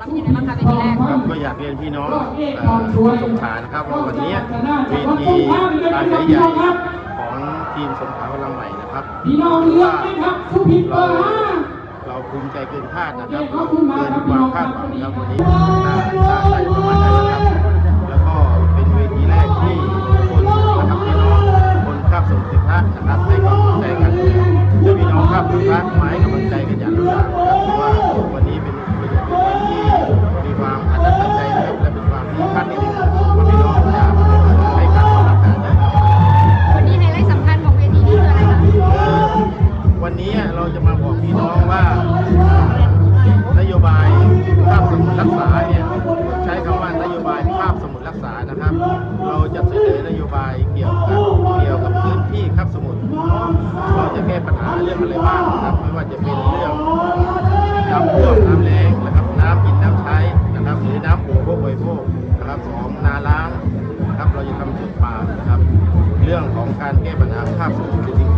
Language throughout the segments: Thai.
รับเป็นยังไงบ้างคะเวทีแรกครับก็อยากเรียนพี่น้องเอ่อสงขลานะครับว่าวันนี้เวทีอาใหญ่ใหญ่ของทีมสงขลาพลังใหม่นะครับพี่น้องเลือกไหมครับผู้ผิดเบอราร์ห้าเราภูมิใจเกินคาดนะครับเราเกินความคาดหวังครับวันนี้น่าน่าใส่ประมาณนั้นนะครับแล้วก็เป็นเวทีแรกที่คนนะครับพี่น้องคนข้ามสมุทระนะครับให้ความสนใจกันและพี่น้องข้ามสมุทรพระมาให้กำลังใจกันอย่างรุนแรงนะครับ รักษาเนี่ยใช้คำว่านโยบายภาพสมุทรรักษานะครับ เราจะเสนอนโยบายเกี่ยวกับเกี่ยวกับพื้นที่คาบสมุทรเราจะแก้ปัญหาเรื่องอะไรบ้างนะครับไม่ว่าจะเป็นเรื่องน้ำท่วมน้ำแรงนะครับน้ำกินน้ำใช้นะครับหรือน้ำอุปโภคบริโภคนะครับของนาล้างนะครับเราจะทำจุดป่านะครับ เรื่องของการแก้ปัญหาภาพสมุทรสินค้านะครับ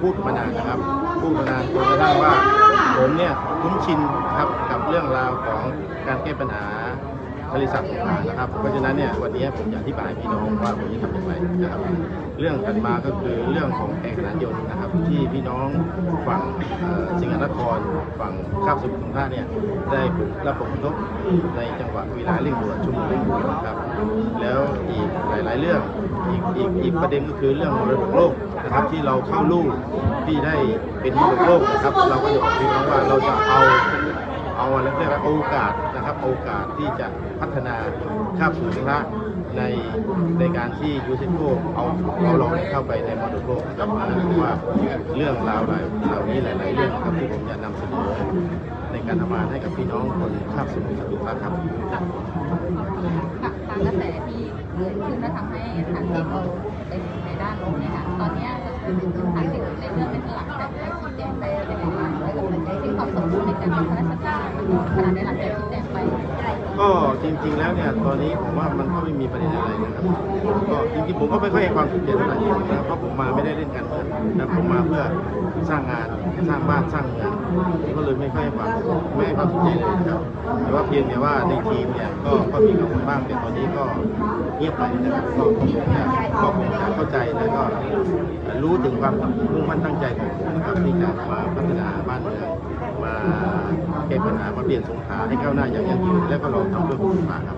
พูดมานานนะครับ พูดมานานจนกระทั่งว่า ผมเนี่ยคุ้นชินนะครับกับเรื่องราวของการแก้ปัญหา ทะเลสาบสงขลานะครับ เพราะฉะนั้นเนี่ยวันนี้ผมจะอธิบายพี่น้องว่าผมจะทำอย่างไรนะครับ เรื่องถัดมาก็คือเรื่องของแข่งนานยนต์นะครับ ที่พี่น้องฝั่งสิงห์นครฝั่งคาบสมุทรสงครามเนี่ยได้รับผลกระทบในจังหวัดเวลาเร่งด่วนชั่วโมงเร่งด่วนนะครับ แล้วอีกหลาย ๆ เรื่องอีกอีกอีกประเด็นก็คือเรื่องมรดกโลกนะครับที่เราเข้าลู่ที่ได้เป็นมรดกโลกนะครับ เราก็จะบอกพี่น้องว่าเราจะเอาเอาอะไรเรียกว่าโอกาส รับโอกาสที่จะพัฒนาข้ามสู่ระในในการที่ยูเซนโกเอาเอาเราเนี่ยเข้าไปในมรดโลกนะครับว่าเรื่องราวหล่าเหล่านี้หลาย ๆ เรื่องครับที่ผมจะนำเสนอในการทำงานให้กับพี่น้องคนข้ามสู่สตุลาครับค่างกระแสที่เกิดขึ้นและทำให้ฐานเสียงเราเป็นในด้านลบเนี่ยค่ะตอนนี้ยก็คือฐานเสียงในเรื่องเป็นหลักแต่ให้ชี้แจงไปเป็นอย่างไรแล้วก็เป็นที่ความสมบูรณ์ในการทำราชการขนาดในหลังจากชี้แจ ก็จริง ๆ แล้วเนี่ยตอนนี้ผมว่ามันก็ไม่มีประเด็นอะไรนะครับก็จริงๆผมก็ไม่ค่อยให้ความสนใจเท่าไหร่นะครับเพราะผมมาไม่ได้เล่นการเมืองนะผมมาเพื่อสร้างงานสร้างบ้านสร้างเมืองก็เลยไม่ค่อยให้ความไม่ให้ความสนใจเลยนะครับแต่ว่าเพียงแต่ว่าในทีมเนี่ยก็ก็มีกังวลบ้างแต่ตอนนี้ก็เงียบไปนะครับก็คงจะก็คงจะเข้าใจแล้วก็รู้ถึงความมุ่งมั่นตั้งใจของผมนะครับที่จะมาพัฒนาบ้านเมืองมาแก้ปัญหามาเปลี่ยนสงขาให้ก้าวหน้าอย่างยั่งยืนและก็ราทำเพื่อคนสงขลาครับ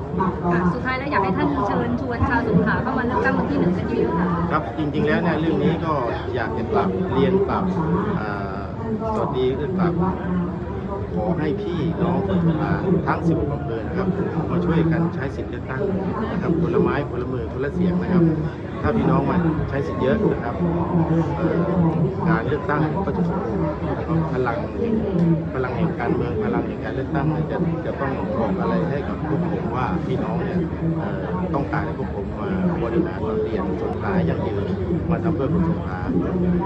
ค่ะสุดท้ายแล้วอยากให้ท่านเชิญชวนชาวสงขลาเข้ามาเลือกตั้งวันที่หนึ่งกันเยอะๆค่ะ ครับจริงๆแล้วเนี่ยเรื่องนี้ก็อยากจะกลับเรียนกลับอ่าสวัสดีเรื่องกลับข อให้พี่น้องคนลาทั้ง 16อำเภอนะครับมาช่วยกันใช้สิทธิ์เลือกตั้งนะครับคนละไม้คนละมือคนละเสียงนะครับ ถ้าพี่น้องมาใช้สิทธิ์เยอะนะครับการเลือกตั้งก็จะสมบูรณ์พลังพลังแห่งการเมืองพลังแห่งการเลือกตั้งจะจะต้องบอกอะไรให้กับพวกผมว่าพี่น้องเนี่ยต้องการให้พวกผมมาบริหารมาเปลี่ยนสงขลาอย่างยืนมาทำเพื่อคนสงขลา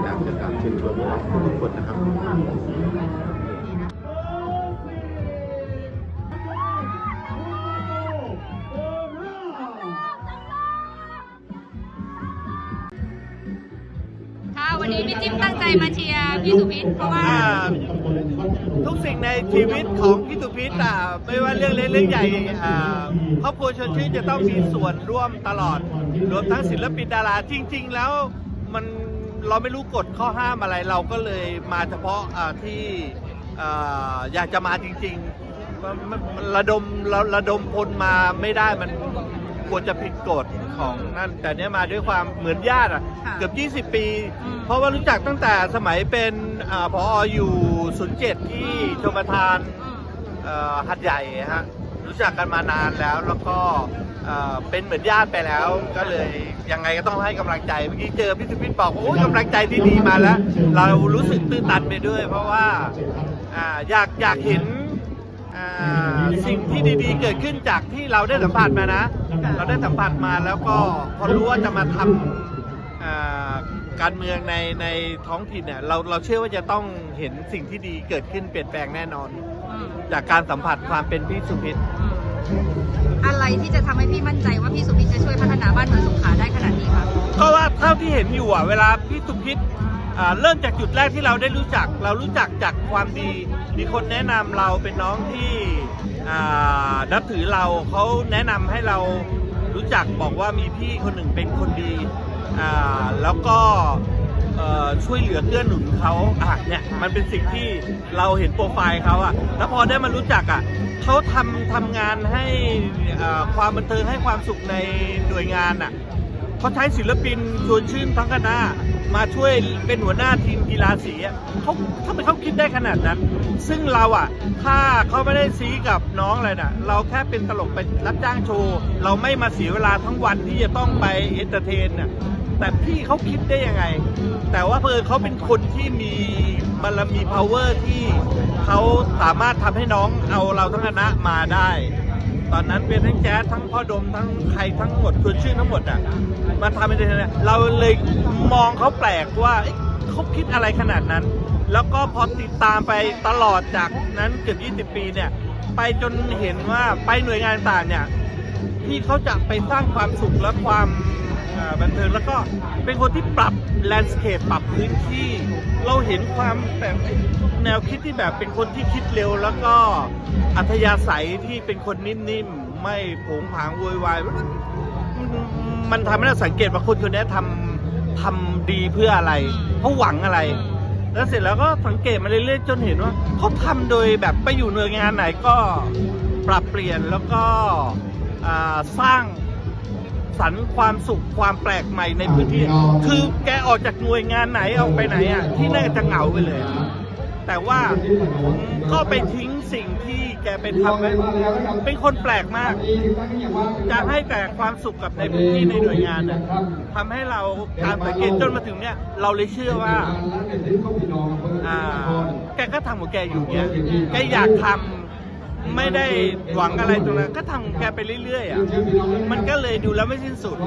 อยากจะกลับเชิญชวนพี่น้องทุกคนนะครับ พี่สุพิษเพราะว่าอ่าทุกสิ่งในชีวิตของพี่สุพิษอะไม่ว่าเรื่องเล็กเรื่องใหญ่อ่าครอบครัวชนชื่นจะต้องมีส่วนร่วมตลอด รวมทั้งศิลปินดาราจริง ๆ แล้วมันเราไม่รู้กฎข้อห้ามอะไรเราก็เลยมาเฉพาะอ่าที่อ่าอยากจะมาจริง ๆ ระดมระดมพลมาไม่ได้มัน ควรจะผิดกฎของนั่นแต่เนี้ยมาด้วยความเหมือนญาติอะค่ะเกือบ 20 ปี อืม เพราะว่ารู้จักตั้งแต่สมัยเป็นอาพออยู่07ที่ชมทาน อืม เอ่อหัดใหญ่ฮะรู้จักกันมานานแล้วแล้วก็เอ่อเป็นเหมือนญาติไปแล้ว ก็เลยยังไงก็ต้องให้กำลังใจเมื่อกี้เจอพี่สุพิษบอกว่าโอ้ยกำลังใจที่ดีมาแล้ว เรารู้สึกตื้นตันไปด้วย เพราะว่าอ่าอยากอยากเห็นอ่า สิ่งที่ดีๆ เกิดขึ้นจากที่เราได้สัมผัสมานะ เราได้สัมผัสมาแล้วก็พอรู้ว่าจะมาทำอ่าการเมืองในในท้องถิ่นเนี่ยเราเราเชื่อว่าจะต้องเห็นสิ่งที่ดีเกิดขึ้นเปลี่ยนแปลงแน่นอนอืมจากการสัมผัสความเป็นพี่สุพิษอะไรที่จะทำให้พี่มั่นใจว่าพี่สุพิษจะช่วยพัฒนาบ้านเมืองสงขลาได้ขนาดนี้คะก็ว่าเท่าที่เห็นอยู่อะเวลาพี่สุพิษอ่า เริ่มจากจุดแรกที่เราได้รู้จัก เรารู้จักจากความดี มีคนแนะนำเราเป็นน้องที่นับถือเราเขาแนะนำให้เรารู้จักบอกว่ามีพี่คนหนึ่งเป็นคนดี แล้วก็ช่วยเหลือเกื้อหนุนเขาอะเนี่ยมันเป็นสิ่งที่เราเห็นโปรไฟล์เขาอะแล้วพอได้มารู้จักอะเขาทำทำงานให้ความบันเทิงให้ความสุขในหน่วยงานอะ เขาใช้ศิลปินชวนชื่นทั้งคณะมาช่วยเป็นหัวหน้าทีมกีฬาสีอะเขาทำไมเขาคิดได้ขนาดนั้น ซึ่งเราอะถ้าเขาไม่ได้ซีกับน้องอะไรนะเราแค่เป็นตลกไปรับจ้างโชว์ เราไม่มาเสียเวลาทั้งวันที่จะต้องไปเอนเตอร์เทนน่ะแต่พี่เขาคิดได้ยังไง แต่ว่าเพอเขาเป็นคนที่มีบารมี power ที่เขาสามารถทำให้น้องเอาเราทั้งคณะมาได้ ตอนนั้นเป็นทั้งแจ๊สทั้งพ่อดมทั้งใครทั้งหมดชวนชื่อทั้งหมดอะมาทำเป็นเนี่ยเราเลยมองเขาแปลกว่าเขาคิดอะไรขนาดนั้น แล้วก็พอติดตามไปตลอดจากนั้นเกือบ20 ปีเนี่ย ไปจนเห็นว่าไปหน่วยงานต่างเนี่ยที่เขาจะไปสร้างความสุขและความ บันเทิงแล้วก็เป็นคนที่ปรับแลนด์สเคปปรับพื้นที่ เราเห็นความแบบแนวคิดที่แบบเป็นคนที่คิดเร็ว แล้วก็อัธยาศัยที่เป็นคนนิ่มๆ ไม่ผงผางโวยวายมันทำให้เราสังเกตว่าคนคนนี้ทำทำดีเพื่ออะไรเขาหวังอะไร แล้วเสร็จแล้วก็สังเกตมาเรื่อยๆจนเห็นว่าเขาทำโดยแบบไปอยู่หน่วยงานไหนก็ปรับเปลี่ยนแล้วก็สร้าง สรรค์ความสุขความแปลกใหม่ในพื้นที่ คือแกออกจากหน่วยงานไหนออกไปไหนอะที่น่าจะเหงาไปเลย แต่ว่าก็ไปทิ้งสิ่งที่แกไปทำไว้เป็นคนแปลกมาก จะให้แต่ความสุขกับในพื้นที่ในหน่วยงานน่ะทำให้เราการสังเกตจนมาถึงเนี้ยเราเลยเชื่อว่าอ่าแกก็ทำของแกอยู่เนี้ยแกอยากทำ ไม่ได้หวังอะไรตรงนั้นก็ทำของแกไปเรื่อยๆอะมันก็เลยดูแล้วไม่สิ้นสุด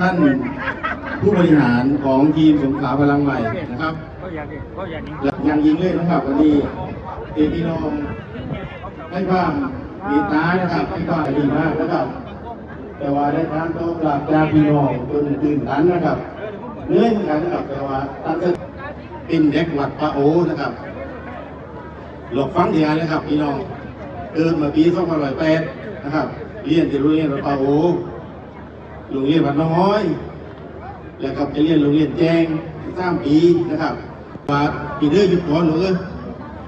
ท่านผู้บริหารของทีมสงขลาพลังใหม่นะครับและยังยิงเลยนะครับวันนี้เอพี่น้องให้ความมีตานะครับให้ความดีมากนะครับ แต่ว่าได้ทางตอบรับจากพี่น้องจนตื่นตันนะครับเหนื่อยเหมือนกันนะครับแต่ว่าตั้งแต่เป็นเด็กวัดพระโอนะครับหลบฟังเดียนเลยครับพี่น้องเกิดมาปี2508นะครับเรียนที่โรงเรียนวัดป่าโอ โรงเรียนวัดน้อย แล้วก็ไปเรียนโรงเรียนแจ้งสามปีนะครับว่าปีเดือหยุดก่อนหนูเอ้ย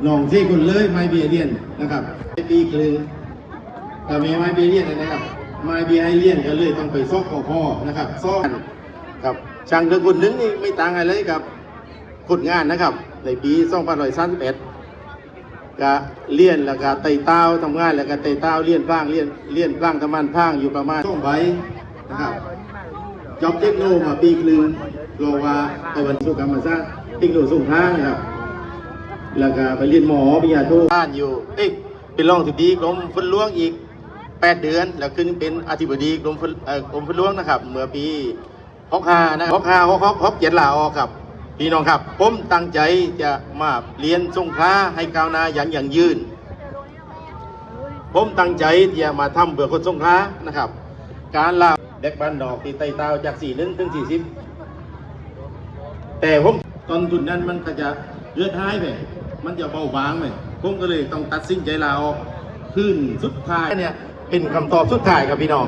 น้องเท่คนเลยไม่เบียเรียนนะครับปีครึ่งแต่ไม่ไม่เบียเรียนนะครับ ไม่เบียให้เรียนก็เลยต้องไปซอกพ่อนะครับซ่อกครับช่างเดินคนนึงนี่ไม่ต่างอะไรเลยกับคนงานนะครับ ในปี2531ก็เลี้ยนแล้วก็ไต่เต้าทำงานแล้วก็ไต่เต้าเลี้ยนพลางเลี้ยนเลี้ยนพลางทำมันพลางอยู่ประมาณช่วงใบ นะครับจอบเทคโนมาปีครึ่งรอว่าไปวันสุกรรมศาสตร์เทคโนส่งทางนะครับ แล้วก็ไปเรียนหมอปริญญาโทบ้านอยู่ เอ้ยเป็นรองที่ดีกรมฝนหลวงอีก 8 เดือน แล้วขึ้นเป็นอธิบดีกรมฝนเอ่อกรมฝนหลวงนะครับ เมื่อปี65นะ65 66 67ลาออกครับ พี่น้องครับ ผมตั้งใจจะมาเรียนสงขลาให้ก้าวหน้าอย่างยั่งยืน ผมตั้งใจจะมาทำเบื่อคนสงขลานะครับ การลา เด็กบ้านนอกตีไต่เต้าจาก41ถึง40แต่ผมตอนทุนนั้นมันก็จะเลือดหายไปมันจะเบาบางไปผมก็เลยต้องตัดสินใจลาออกขึ้นสุดท้ายเนี่ยเป็นคำตอบสุดท้ายครับพี่น้อง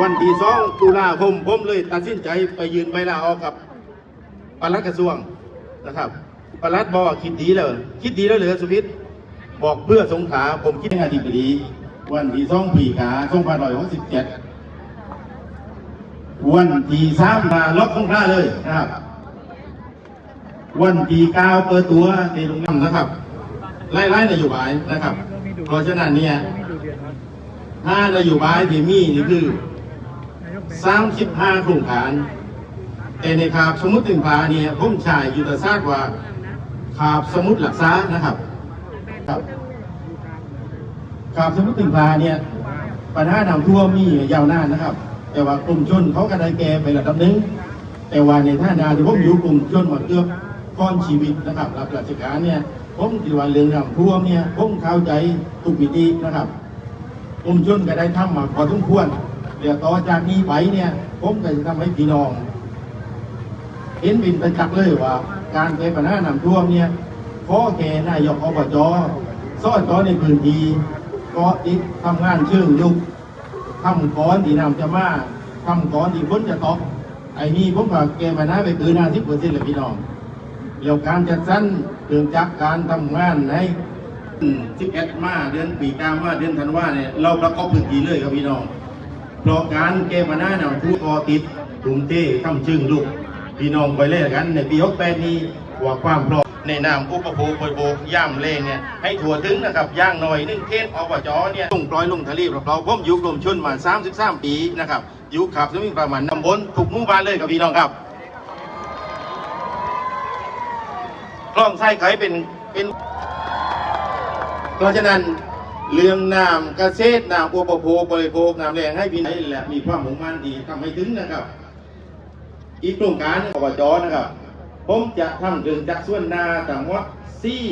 วันที่สองตุลาคมผมเลยตัดสินใจไปยืนใบลาออกกับปลัดกระทรวงนะครับปลัดบอกคิดดีแล้ว คิดดีแล้วเหรอสุพิษ บอกเพื่อสงขาผมคิดงานดีตดีวันที่สองปีขาสองพันร้อยหกสิบเจ็ดวันที่สามมาล็อกสงขลาเลยนะครับ วันที่เก้าเปิดตัวในโรงน้ำนะครับไล่ไล่นโยบายนะครับ เพราะฉะนั้นเนี่ยห้านโยบายที่มีนี่คือสามสิบห้าโครงการแต่ในขาบสมุดตึงผาเนี่ยผมชายยุทธศาสตร์ว่าขาบสมุดหลักษานะครับ ครับขาบสมุดตึงผาเนี่ยปัญหาน้ำท่วมมียาวนานนะครับ แต่ว่ากลุ่มชนเขาก็ได้แก้ไประดับหนึงแต่ว่าในท่านาที่ผมอยู่กลุ่มชนมาเกือบก้อนชีวิตนะครับรับราชการเนี่ยผมคิดว่าเรื่องน้ำท่วมเนี่ยผมเข้าใจทุกมิตินะครับกลุ่มชนก็ได้ทำมาพอสมควรเดี๋ยวต่อจากนี้ไปเนี่ยผมก็จะทำให้พี่น้อง เห็นเป็นประจักษ์เลยว่า การแก้ปัญหาน้ำท่วมเนี่ย ขอแก่นายกอบจซ้อนจอในพื้นที่ก็ติดทำงานเชิงลุกทำก้อนที่น้ำจะมาทำก้อนที่ฝนจะตกไอ้นี่ผมก็แก้ปัญหาไปเกินห้าสิบเปอร์เซ็นต์เลยพี่น้องแล้วการจัดสรรเรื่องจักการทำงานในสิบเอ็ดมาเดือนปีกามาเดือนธันวาเนี่ยเราประกอบพื้นที่เลยครับพี่น้องเพราะการแก้ปัญหาเนี่ยผู้ก่อติดกรุงเทพทำชึงลูกพี่น้องไปเล่นกันในปี68นี้ว่าความพร้อม ในนามอุปโภคบริโภคย่ำเลงเนี่ยให้ถั่วถึงนะครับย่างหน่อยนึ่งเทศอบจเนี่ยลงปลอยลงทะเลเราผมอยู่กรมชนมา 33 ปีนะครับอยู่ขับสมิงประมาณนำบนถูกมู่บ้านเลยครับพี่น้องครับคลองไส้ไข่เป็นเป็นเพราะฉะนั้นเรื่องน้ำเกษตรน้ำอุปโภคบริโภคน้ำแรงให้พี่น้องและมีความมุ่งมั่นดีทำให้ถึงนะครับ อีกโครงการอบจนะครับ ผมจะทำเรื่องจากส่วนนาต่างว่าซี่